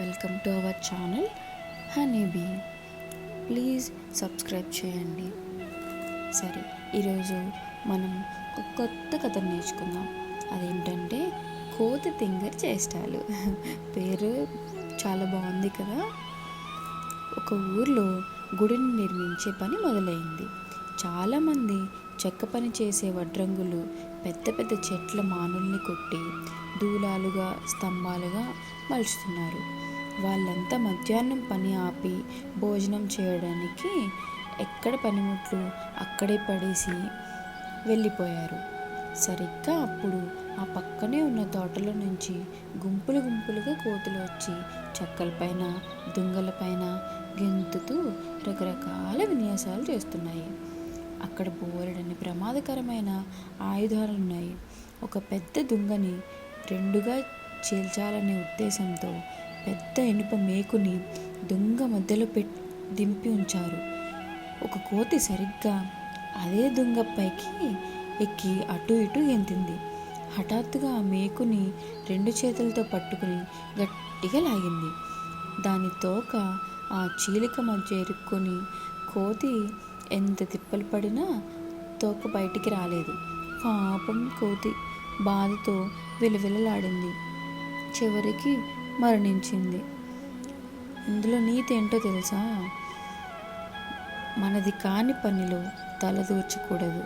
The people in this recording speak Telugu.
Our channel honeybee. Please subscribe చేయండి. సరే ఈరోజు మనం ఒక కొత్త కథ నేర్చుకుందాం. అదేంటంటే కోతి తింగర్ చేష్టాలు. పేరు చాలా బాగుంది కదా? ఒక ఊర్లో గుడిని నిర్మించే పని మొదలైంది. చాలామంది చెక్క పని చేసే వడ్రంగులు పెద్ద పెద్ద చెట్ల మానుల్ని కొట్టి దూలాలుగా స్తంభాలుగా మలుచుతున్నారు. వాళ్ళంతా మధ్యాహ్నం పని ఆపి భోజనం చేయడానికి ఎక్కడ పనిముట్లు? అక్కడే పడేసి వెళ్ళిపోయారు. సరిగ్గా అప్పుడు ఆ పక్కనే ఉన్న తోటలో నుంచి గుంపులు గుంపులుగా కోతులు వచ్చి చెక్కలపైన దుంగలపైన గెంతుతూ రకరకాల విన్యాసాలు చేస్తున్నాయి. అక్కడ బోలెడని ప్రమాదకరమైన ఆయుధాలు ఉన్నాయి ఒక పెద్ద దుంగని రెండుగా చీల్చాలనే ఉద్దేశంతో పెద్ద ఇనుప మేకుని దుంగ మధ్యలో పెట్ దింపి ఉంచారు. ఒక కోతి సరిగ్గా అదే దుంగ పైకి ఎక్కి అటు ఇటు ఎంతింది. హఠాత్తుగా ఆ మేకుని రెండు చేతులతో పట్టుకుని గట్టిగా లాగింది. దాని తోక ఆ చీలిక మధ్య ఇరుక్కొని కోతి ఎంత తిప్పలు పడినా తోక బయటికి రాలేదు. పాపం కోతి బాధతో విలవిలలాడింది. చివరికి మరణించింది. ఇందులో నీతి ఏంటో తెలుసా? మనది కాని పనిలో తలదూర్చకూడదు.